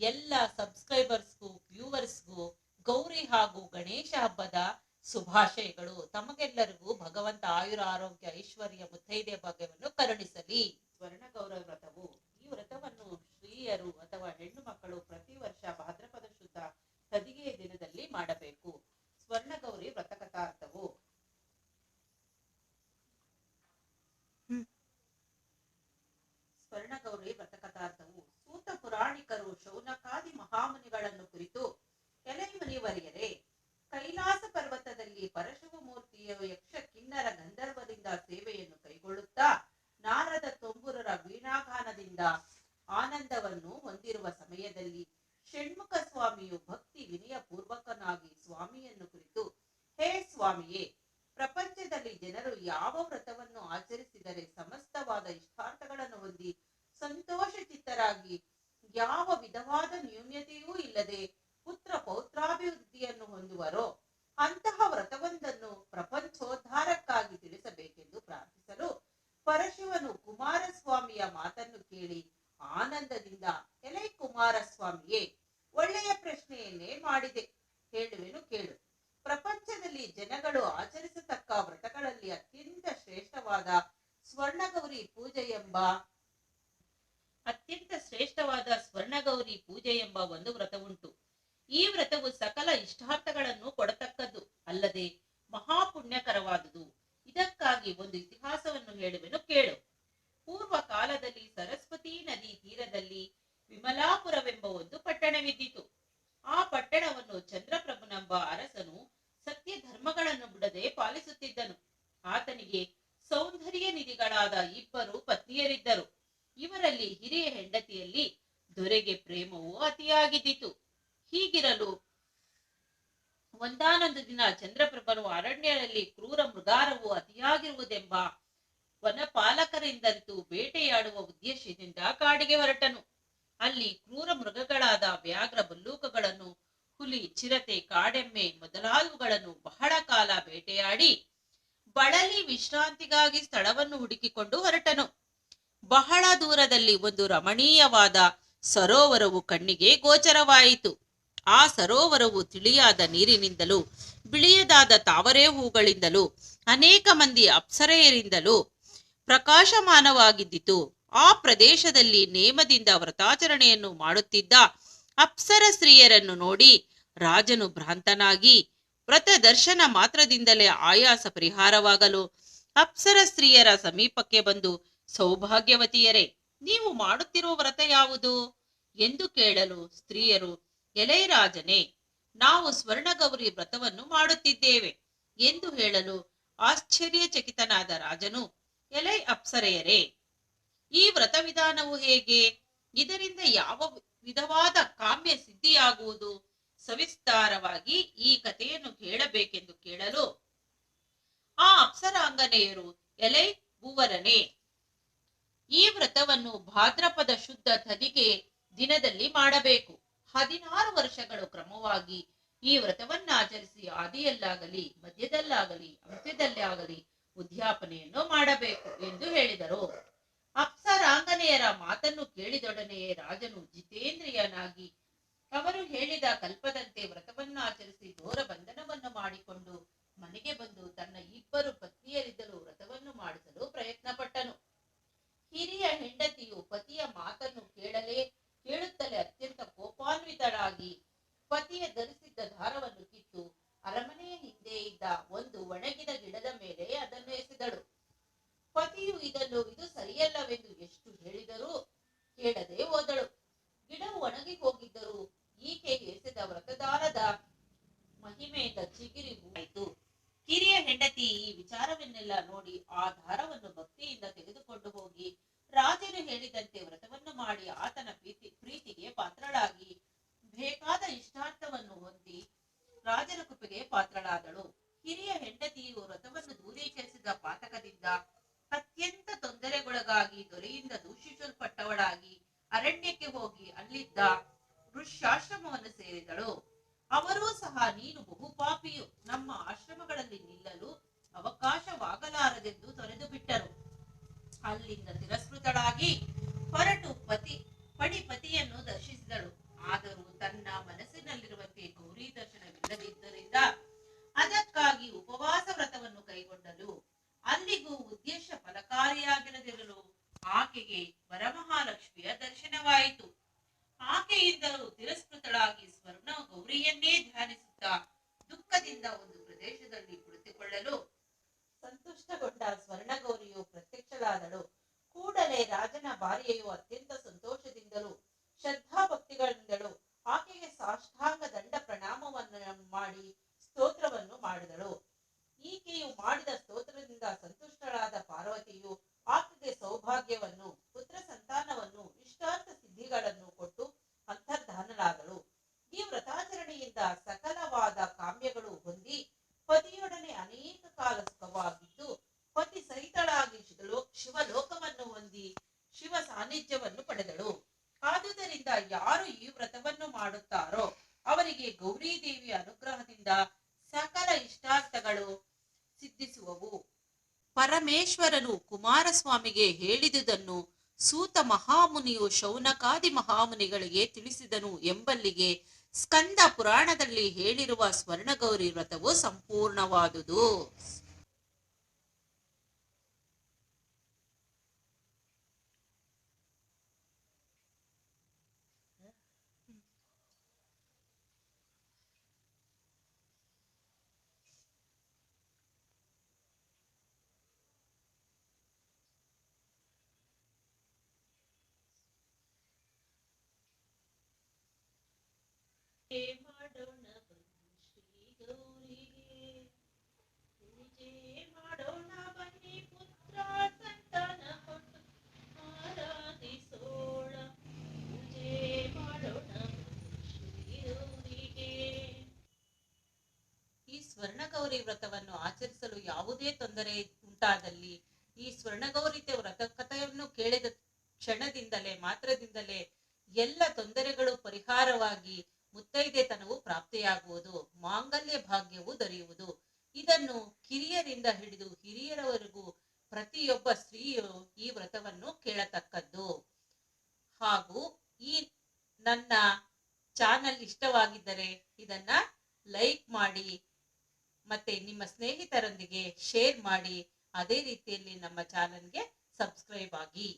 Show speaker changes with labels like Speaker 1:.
Speaker 1: ಎಲ್ಲ ಸಬ್ಸ್ಕ್ರೈಬರ್ಸ್ಗೂ ವ್ಯೂವರ್ಸ್ಗೂ ಗೌರಿ ಹಾಗೂ ಗಣೇಶ ಹಬ್ಬದ ಶುಭಾಶಯಗಳು. ತಮಗೆಲ್ಲರಿಗೂ ಭಗವಂತ ಆಯುರ ಆರೋಗ್ಯ ಐಶ್ವರ್ಯ ಮುತ್ತೈದೆ ಭಾಗ್ಯವನ್ನು ಕರುಣಿಸಲಿ. ಸ್ವರ್ಣ ಗೌರವ ವ್ರತವು ಈ ವ್ರತವನ್ನು ಸ್ತ್ರೀಯರು ಅಥವಾ ಹೆಣ್ಣು ಮಕ್ಕಳು ಪ್ರತಿ ವರ್ಷ ಭಾದ್ರಪದ ಶುದ್ಧ ಸದಿಗೆಯ ದಿನದಲ್ಲಿ ಮಾಡಬೇಕು. ಸ್ವರ್ಣ ಗೌರಿ ವ್ರತ ಕಥಾರ್ಥವು ಸ್ವರ್ಣಗೌರಿ ವ್ರತಕಥಾರ್ಥವು ಸೂತ ಪುರಾಣಿಕರು ಶೌನಕಾದಿ ಮಹಾಮುನಿಗಳನ್ನು ಕುರಿತು ಮುನಿವರಿಯರೇ, ಕೈಲಾಸ ಪರ್ವತದಲ್ಲಿ ಪರಶುವ ಮೂರ್ತಿಯ ಯಕ್ಷ ಕಿನ್ನರ ಗಂಧರ್ವರಿಂದ ಸೇವೆಯನ್ನು ಕೈಗೊಳ್ಳುತ್ತಾ ನಾರದ ತೊಂಬುರರ ವೀಣಾಗಾನದಿಂದ ಆನಂದವನ್ನು ಹೊಂದಿರುವ ಸಮಯದಲ್ಲಿ ಷಣ್ಮುಖ ಸ್ವಾಮಿಯು ಭಕ್ತಿ ವಿನಯ ಪೂರ್ವಕನಾಗಿ ಸ್ವಾಮಿಯನ್ನು ಕುರಿತು, ಹೇ ಸ್ವಾಮಿಯೇ, ಪ್ರಪಂಚದಲ್ಲಿ ಜನರು ಯಾವ ವ್ರತವನ್ನು ಆಚರಿಸಿದರೆ ಸಮಸ್ತವಾದ ಇಷ್ಟಾರ್ಥಗಳನ್ನು ಹೊಂದಿ ಸಂತೋಷ ಚಿತ್ತರಾಗಿ ಯಾವ ವಿಧವಾದ ನ್ಯೂನ್ಯತೆಯೂ ಇಲ್ಲದೆ ಪುತ್ರ ಪೌತ್ರಾಭಿವೃದ್ಧಿಯನ್ನು ಹೊಂದುವರೋ ಅಂತಹ ವ್ರತವೊಂದನ್ನು ಪ್ರಪಂಚೋದ್ಧಾರಕ್ಕಾಗಿ ತಿಳಿಸಬೇಕೆಂದು ಪ್ರಾರ್ಥಿಸಲು ಪರಶಿವನು ಕುಮಾರಸ್ವಾಮಿಯ ಮಾತನ್ನು ಕೇಳಿ ಆನಂದದಿಂದ, ಎಲೆ ಕುಮಾರಸ್ವಾಮಿಯೇ, ಒಳ್ಳೆಯ ಪ್ರಶ್ನೆಯನ್ನೇ ಮಾಡಿದೆ. ಹೇಳುವೆನು ಕೇಳು. ಪ್ರಪಂಚದಲ್ಲಿ ಜನಗಳು ಆಚರಿಸತಕ್ಕ ವ್ರತಗಳಲ್ಲಿ ಅತ್ಯಂತ ಶ್ರೇಷ್ಠವಾದ ಸ್ವರ್ಣಗೌರಿ ಪೂಜೆ ಎಂಬ, ಅತ್ಯಂತ ಶ್ರೇಷ್ಠವಾದ ಸ್ವರ್ಣಗೌರಿ ಪೂಜೆ ಎಂಬ ಒಂದು ವ್ರತವುಂಟು ಈ ವ್ರತವು ಸಕಲ ಇಷ್ಟಾರ್ಥಗಳನ್ನು ಕೊಡತಕ್ಕದ್ದು ಅಲ್ಲದೆ ಮಹಾಪುಣ್ಯಕರವಾದುದು. ಇದಕ್ಕಾಗಿ ಒಂದು ಇತಿಹಾಸವನ್ನು ಹೇಳುವೆನು ಕೇಳು. ಪೂರ್ವ ಕಾಲದಲ್ಲಿ ಸರಸ್ವತಿ ನದಿ ತೀರದಲ್ಲಿ ವಿಮಲಾಪುರವೆಂಬ ಒಂದು ಪಟ್ಟಣವಿದ್ದಿತು ಆ ಪಟ್ಟಣವನ್ನು ಚಂದ್ರಪ್ರಭುನೆಂಬ ಅರಸನು ಸತ್ಯ ಧರ್ಮಗಳನ್ನು ಬಿಡದೆ ಪಾಲಿಸುತ್ತಿದ್ದನು. ಆತನಿಗೆ ಸೌಂದರ್ಯ ನಿಧಿಗಳಾದ ಇಬ್ಬರು ಪತ್ನಿಯರಿದ್ದರು. ಇವರಲ್ಲಿ ಹಿರಿಯ ಹೆಂಡತಿಯಲ್ಲಿ ದೊರೆಗೆ ಪ್ರೇಮವು ಅತಿಯಾಗಿದ್ದಿತು. ಹೀಗಿರಲು ಒಂದಾನೊಂದು ದಿನ ಚಂದ್ರಪ್ರಭನು ಅರಣ್ಯದಲ್ಲಿ ಕ್ರೂರ ಮೃಗಾರವು ಅತಿಯಾಗಿರುವುದೆಂಬ ವನಪಾಲಕರಿಂದರಿತು ಬೇಟೆಯಾಡುವ ಉದ್ದೇಶದಿಂದ ಕಾಡಿಗೆ ಹೊರಟನು. ಅಲ್ಲಿ ಕ್ರೂರ ಮೃಗಗಳಾದ ವ್ಯಾಘ್ರ ಬಲ್ಲೂಕಗಳನ್ನು, ಹುಲಿ, ಚಿರತೆ, ಕಾಡೆಮ್ಮೆ ಮೊದಲಾದವುಗಳನ್ನು ಬಹಳ ಕಾಲ ಬೇಟೆಯಾಡಿ, ಬಳಲಿ ವಿಶ್ರಾಂತಿಗಾಗಿ ಸ್ಥಳವನ್ನು ಹುಡುಕಿಕೊಂಡು ಹೊರಟನು. ಬಹಳ ದೂರದಲ್ಲಿ ಒಂದು ರಮಣೀಯವಾದ ಸರೋವರವು ಕಣ್ಣಿಗೆ ಗೋಚರವಾಯಿತು. ಆ ಸರೋವರವು ತಿಳಿಯಾದ ನೀರಿನಿಂದಲೂ, ಬಿಳಿಯದಾದ ತಾವರೆ ಹೂಗಳಿಂದಲೂ, ಅನೇಕ ಮಂದಿ ಅಪ್ಸರೆಯರಿಂದಲೂ ಪ್ರಕಾಶಮಾನವಾಗಿದ್ದಿತು. ಆ ಪ್ರದೇಶದಲ್ಲಿ ನೇಮದಿಂದ ವ್ರತಾಚರಣೆಯನ್ನು ಮಾಡುತ್ತಿದ್ದ ಅಪ್ಸರ ಸ್ತ್ರೀಯರನ್ನು ನೋಡಿ ರಾಜನು ಭ್ರಾಂತನಾಗಿ ವ್ರತ ದರ್ಶನ ಮಾತ್ರದಿಂದಲೇ ಆಯಾಸ ಪರಿಹಾರವಾಗಲು ಅಪ್ಸರ ಸ್ತ್ರೀಯರ ಸಮೀಪಕ್ಕೆ ಬಂದು ಸೌಭಾಗ್ಯವತಿಯರೇ, ನೀವು ಮಾಡುತ್ತಿರುವ ವ್ರತ ಯಾವುದು? ಎಂದು ಕೇಳಲು ಸ್ತ್ರೀಯರು, ಎಲೈ ರಾಜನೇ, ನಾವು ಸ್ವರ್ಣಗೌರಿ ವ್ರತವನ್ನು ಮಾಡುತ್ತಿದ್ದೇವೆ ಎಂದು ಹೇಳಲು ಆಶ್ಚರ್ಯಚಕಿತನಾದ ರಾಜನು, ಎಲೈ ಅಪ್ಸರೆಯರೇ, ಈ ವ್ರತ ವಿಧಾನವು ಹೇಗೆ? ಇದರಿಂದ ಯಾವ ವಿಧವಾದ ಕಾಮ್ಯ ಸಿದ್ಧಿಯಾಗುವುದು? ಸವಿಸ್ತಾರವಾಗಿ ಈ ಕಥೆಯನ್ನು ಹೇಳಬೇಕೆಂದು ಕೇಳಲು ಆ ಅಪ್ಸರಾಂಗನೆಯರು, ಎಲೈ ಭೂವರನೇ ಈ ವ್ರತವನ್ನು ಭಾದ್ರಪದ ಶುದ್ಧ ತದಿಗೆ ದಿನದಲ್ಲಿ ಮಾಡಬೇಕು. ಹದಿನಾರು ವರ್ಷಗಳು ಕ್ರಮವಾಗಿ ಈ ವ್ರತವನ್ನು ಆಚರಿಸಿ ಆದಿಯಲ್ಲಾಗಲಿ, ಮಧ್ಯದಲ್ಲಾಗಲಿ, ಅಂತ್ಯದಲ್ಲಾಗಲಿ ಉದ್ಯಾಪನೆಯನ್ನು ಮಾಡಬೇಕು ಎಂದು ಹೇಳಿದರು. ಅಪ್ಸರಾಂಗನೆಯರ ಮಾತನ್ನು ಕೇಳಿದೊಡನೆಯೇ ರಾಜನು ಜಿತೇಂದ್ರಿಯನಾಗಿ ಅವರು ಹೇಳಿದ ಕಲ್ಪದಂತೆ ವ್ರತವನ್ನು ಆಚರಿಸಿ ಘೋರ ಬಂಧನವನ್ನು ಮಾಡಿಕೊಂಡು ಮನೆಗೆ ಬಂದು ತನ್ನ ಇಬ್ಬರು ಪತ್ನಿಯರಿದ್ದರೂ ವ್ರತವನ್ನು ಮಾಡಿಸಲು ಪ್ರಯತ್ನ ಪಟ್ಟನು ಹೇಳಿದಂತೆ ವ್ರತವನ್ನು ಮಾಡಿ ಆತನ ಪ್ರೀತಿ, ಪ್ರೀತಿಗೆ ಪಾತ್ರಳಾಗಿ ಬೇಕಾದ ಇಷ್ಟಾರ್ಥವನ್ನು ಹೊಂದಿ ರಾಜನ ಕೃಪೆಗೆ ಪಾತ್ರಳಾದಳು. ಹಿರಿಯ ಹೆಂಡತಿಯು ವ್ರತವನ್ನು ದೂರೀಕರಿಸಿದ ಪಾತಕದಿಂದ ಅತ್ಯಂತ ತೊಂದರೆಗೊಳಗಾಗಿ ದೊರೆಯಿಂದ ದೂಷಿಸಲ್ಪಟ್ಟವಳಾಗಿ ಅರಣ್ಯಕ್ಕೆ ಹೋಗಿ ಅಲ್ಲಿದ್ದ ಋಷ್ಯಾಶ್ರಮವನ್ನು ಸೇರಿದಳು. ಅವರೂ ಸಹ, ನೀನು ಬಹುಪಾಪಿಯು, ನಮ್ಮ ಆಶ್ರಮಗಳಲ್ಲಿ ನಿಲ್ಲಲು ಅವಕಾಶವಾಗಲಾರದೆಂದು ತೊರೆದು ಬಿಟ್ಟರು ಅಲ್ಲಿಂದ ಆಗಿ ಹೊರಟು ಪತಿ ಪಡಿ ಪತಿಯನ್ನು ದರ್ಶಿಸಿದಳು. ಆದರೂ ತನ್ನ ಮನಸ್ಸಿನಲ್ಲಿರುವಂತೆ ಗೌರಿ ದರ್ಶನವಿಲ್ಲದಿದ್ದರಿಂದ ಅದಕ್ಕಾಗಿ ಉಪವಾಸ ವ್ರತವನ್ನು ಕೈಗೊಂಡಳು ಅಲ್ಲಿಗೂ ಉದ್ದೇಶ ಫಲಕಾರಿಯಾಗಿರದಿರಲು ಆಕೆಗೆ ವರಮಹಾಲಕ್ಷ್ಮಿಯ ದರ್ಶನವಾಯಿತು. ಆಕೆಯಿಂದಲೂ ತಿರಸ್ಕೃತಳಾಗಿ ಸ್ವರ್ಣ ಗೌರಿಯನ್ನೇ ಧ್ಯಾನಿಸುತ್ತಾ ದುಃಖದಿಂದ ಒಂದು ಪ್ರದೇಶದಲ್ಲಿ ಕುಳಿತುಕೊಳ್ಳಲು ಸಂತುಷ್ಟಗೊಂಡ ಸ್ವರ್ಣಗೌರಿಯು ಪ್ರತ್ಯಕ್ಷಳಾದಳು. ಕೂಡಲೇ ರಾಜನ ಭಾರ್ಯೆಯು ಅತ್ಯಂತ ಸಂತೋಷದಿಂದಲೂ ಶ್ರದ್ಧಾಭಕ್ತಿಗಳಿಂದಲೂ ಆಕೆಗೆ ಸಾಷ್ಟಾಂಗ ದಂಡ ಪ್ರಣಾಮವನ್ನು ಮಾಡಿ ಸ್ತೋತ್ರವನ್ನು ಮಾಡಿದಳು. ಈಕೆಯು ಮಾಡಿದ ಸ್ತೋತ್ರದಿಂದ ಸಂತುಷ್ಟಳಾದ ಪಾರ್ವತಿಯು ಆಕೆಗೆ ಸೌಭಾಗ್ಯವನ್ನು ಸಾನ್ನಿಧ್ಯವನ್ನು ಪಡೆದಳು. ಆದುದರಿಂದ ಯಾರು ಈ ವ್ರತವನ್ನು ಮಾಡುತ್ತಾರೋ ಅವರಿಗೆ ಗೌರಿ ದೇವಿಯ ಅನುಗ್ರಹದಿಂದ ಸಕಲ ಇಷ್ಟಾರ್ಥಗಳು ಸಿದ್ಧಿಸುವವು. ಪರಮೇಶ್ವರನು ಕುಮಾರಸ್ವಾಮಿಗೆ ಹೇಳಿದುದನ್ನು ಸೂತ ಮಹಾಮುನಿಯು ಶೌನಕಾದಿ ಮಹಾಮುನಿಗಳಿಗೆ ತಿಳಿಸಿದನು ಎಂಬಲ್ಲಿಗೆ ಸ್ಕಂದ ಪುರಾಣದಲ್ಲಿ ಹೇಳಿರುವ ಸ್ವರ್ಣಗೌರಿ ವ್ರತವು ಸಂಪೂರ್ಣವಾದುದು. ಈ ಸ್ವರ್ಣಗೌರಿ ವ್ರತವನ್ನು ಆಚರಿಸಲು ಯಾವುದೇ ತೊಂದರೆ ಉಂಟಾದಲ್ಲಿ ಈ ಸ್ವರ್ಣಗೌರಿ ವ್ರತ ಕಥೆಯನ್ನು ಕೇಳಿದ ಕ್ಷಣದಿಂದಲೇ, ಮಾತ್ರದಿಂದಲೇ ಎಲ್ಲ ತೊಂದರೆಗಳು ಪರಿಹಾರವಾಗಿ ಮುತ್ತೈದೆತನವು ಪ್ರಾಪ್ತಿಯಾಗುವುದು, ಮಾಂಗಲ್ಯ ಭಾಗ್ಯವು ದೊರೆಯುವುದು. ಇದನ್ನು ಕಿರಿಯರಿಂದ ಹಿಡಿದು ಹಿರಿಯರವರೆಗೂ ಪ್ರತಿಯೊಬ್ಬ ಸ್ತ್ರೀಯು ಈ ವ್ರತವನ್ನು ಕೇಳತಕ್ಕದ್ದು. ಹಾಗೂ ಈ ನನ್ನ ಚಾನಲ್ ಇಷ್ಟವಾಗಿದ್ದರೆ ಇದನ್ನ ಲೈಕ್ ಮಾಡಿ, ಮತ್ತೆ ನಿಮ್ಮ ಸ್ನೇಹಿತರೊಂದಿಗೆ ಶೇರ್ ಮಾಡಿ, ಅದೇ ರೀತಿಯಲ್ಲಿ ನಮ್ಮ ಚಾನಲ್ಗೆ ಸಬ್ಸ್ಕ್ರೈಬ್ ಆಗಿ.